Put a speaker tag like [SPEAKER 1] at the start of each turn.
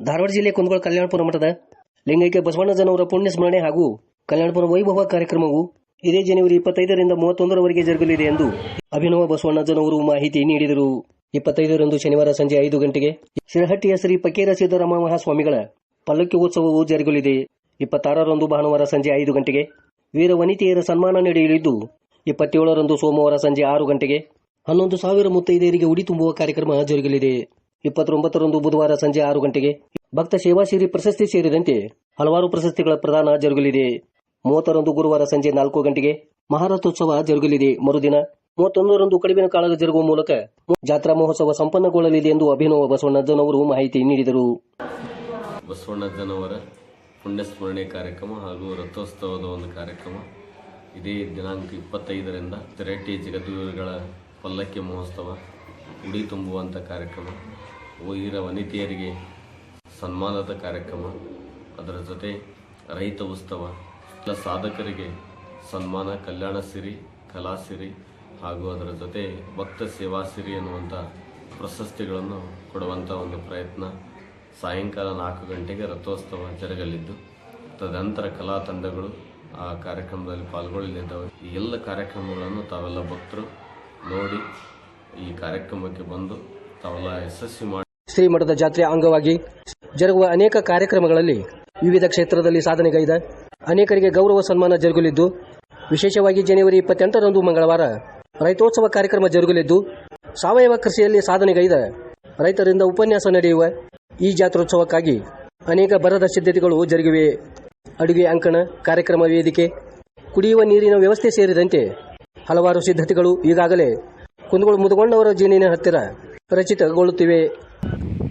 [SPEAKER 1] ಧಾರವಾಡ ಜಿಲ್ಲೆ ಕುಂದಗೋಳ ಕಲ್ಯಾಣಪುರ ಮಠದ ಲಿಂಗೈಕ್ಯ ಬಸವಣ್ಣಜನವರ ಪುಣ್ಯ ಸ್ಮರಣೆ ಹಾಗೂ ಕಲ್ಯಾಣಪುರ ವೈಭವ ಕಾರ್ಯಕ್ರಮವು ಇದೇ ಜನವರಿ ಇಪ್ಪತ್ತೈದರಿಂದ ಮೂವತ್ತೊಂದರವರೆಗೆ ಜರುಗಲಿದೆ ಎಂದು ಅಭಿನವ ಬಸವಣ್ಣಜನವರು ಮಾಹಿತಿ ನೀಡಿದರು. ಇಪ್ಪತ್ತೈದರಂದು ಶನಿವಾರ ಸಂಜೆ ಐದು ಗಂಟೆಗೆ ಶಿರಹಟ್ಟಿಯ ಶ್ರೀ ಪಕೀರ ಸಿದ್ದರಾಮ ಮಹಾಸ್ವಾಮಿಗಳ ಪಲ್ಲಕ್ಕಿ ಉತ್ಸವವು ಜರುಗಲಿದೆ. ಇಪ್ಪತ್ತಾರರಂದು ಭಾನುವಾರ ಸಂಜೆ ಐದು ಗಂಟೆಗೆ ವೀರ ವನಿತೆಯರ ಸನ್ಮಾನ ನಡೆಯಲಿದ್ದು, ಇಪ್ಪತ್ತೇಳರಂದು ಸೋಮವಾರ ಸಂಜೆ ಆರು ಗಂಟೆಗೆ ಹನ್ನೊಂದು ಸಾವಿರ ಮುತ್ತೈದೆಯರಿಗೆ ಉಡಿ ತುಂಬುವ ಕಾರ್ಯಕ್ರಮ ಜರುಗಲಿದೆ. ಇಪ್ಪತ್ತೊಂಬತ್ತರಂದು ಬುಧವಾರ ಸಂಜೆ ಆರು ಗಂಟೆಗೆ ಭಕ್ತ ಸೇವಾಶಿರಿ ಪ್ರಶಸ್ತಿ ಸೇರಿದಂತೆ ಹಲವಾರು ಪ್ರಶಸ್ತಿಗಳ ಪ್ರದಾನ ಜರುಗಲಿದೆ. ಮೂವತ್ತರಂದು ಗುರುವಾರ ಸಂಜೆ ನಾಲ್ಕು ಗಂಟೆಗೆ ಮಹಾರಥೋತ್ಸವ ಜರುಗಲಿದೆ. ಮರುದಿನ ಮೂವತ್ತೊಂದರಂದು ಕಡಿಮೆ ಕಾಳಗ ಜರುಗುವ ಮೂಲಕ ಜಾತ್ರಾ ಮಹೋತ್ಸವ ಸಂಪನ್ನಗೊಳ್ಳಲಿದೆ ಎಂದು ಅಭಿನವ ಬಸವಣ್ಣನವರು ಮಾಹಿತಿ ನೀಡಿದರು.
[SPEAKER 2] ಬಸವಣ್ಣಜ್ಜನವರ ಪುಣ್ಯಸ್ಮರಣೆ ಕಾರ್ಯಕ್ರಮ ಹಾಗೂ ರಥೋತ್ಸವದ ಒಂದು ಕಾರ್ಯಕ್ರಮ. ಇದೇ ದಿನಾಂಕ ಇಪ್ಪತ್ತೈದರಿಂದ ತೆರಟಿ ಜಗದ್ಗುರುಗಳ ಪಲ್ಲಕ್ಕಿ ಮಹೋತ್ಸವ ಉಡಿ ತುಂಬುವಂಥ ಕಾರ್ಯಕ್ರಮ. ವೀರ ವನಿತೆಯರಿಗೆ ಸನ್ಮಾನದ ಕಾರ್ಯಕ್ರಮ. ಅದರ ಜೊತೆ ರೈತ ಉತ್ಸವ ಎಲ್ಲ ಸಾಧಕರಿಗೆ ಸನ್ಮಾನ, ಕಲ್ಯಾಣ ಸಿರಿ ಕಲಾಸಿರಿ ಹಾಗೂ ಅದರ ಜೊತೆ ಭಕ್ತ ಸೇವಾ ಸಿರಿ ಎನ್ನುವಂಥ ಪ್ರಶಸ್ತಿಗಳನ್ನು ಕೊಡುವಂಥ ಒಂದು ಪ್ರಯತ್ನ ಸಾಯಂಕಾಲ ನಾಲ್ಕು ಗಂಟೆಗೆ ರಥೋತ್ಸವ ಜರುಗಲಿದ್ದು, ತದನಂತರ ಕಲಾ ತಂಡಗಳು ಆ ಕಾರ್ಯಕ್ರಮದಲ್ಲಿ ಪಾಲ್ಗೊಳ್ಳಲಿದ್ದಾವೆ. ಈ ಎಲ್ಲ ಕಾರ್ಯಕ್ರಮಗಳನ್ನು ತಾವೆಲ್ಲ ಭಕ್ತರು ನೋಡಿ ಈ ಕಾರ್ಯಕ್ರಮಕ್ಕೆ ಬಂದು ತಾವೆಲ್ಲ ಯಶಸ್ವಿ ಮಾಡಿ
[SPEAKER 1] ಶ್ರೀಮಠದ ಜಾತ್ರೆಯ ಅಂಗವಾಗಿ ಜರುಗುವ ಅನೇಕ ಕಾರ್ಯಕ್ರಮಗಳಲ್ಲಿ ವಿವಿಧ ಕ್ಷೇತ್ರದಲ್ಲಿ ಸಾಧನೆಗೈದ ಅನೇಕರಿಗೆ ಗೌರವ ಸನ್ಮಾನ ಜರುಗಲಿದ್ದು, ವಿಶೇಷವಾಗಿ ಜನವರಿ ಇಪ್ಪತ್ತೆಂಟರಂದು ಮಂಗಳವಾರ ರೈತೋತ್ಸವ ಕಾರ್ಯಕ್ರಮ ಜರುಗಲಿದ್ದು, ಸಾವಯವ ಕೃಷಿಯಲ್ಲಿ ಸಾಧನೆಗೈದ ರೈತರಿಂದ ಉಪನ್ಯಾಸ ನಡೆಯುವ ಈ ಜಾತ್ರೋತ್ಸವಕ್ಕಾಗಿ ಅನೇಕ ಬರದ ಸಿದ್ಧತೆಗಳು ಜರುಗಿವೆ. ಅಡುಗೆ ಅಂಕಣ, ಕಾರ್ಯಕ್ರಮ ವೇದಿಕೆ, ಕುಡಿಯುವ ನೀರಿನ ವ್ಯವಸ್ಥೆ ಸೇರಿದಂತೆ ಹಲವಾರು ಸಿದ್ಧತೆಗಳು ಈಗಾಗಲೇ ಕುಂದಗೋಳ ಮುದಗೊಂಡವರ ಜೀನಿನ ಹತ್ತಿರ ರಚಿತಗೊಳ್ಳುತ್ತಿವೆ. Thank you.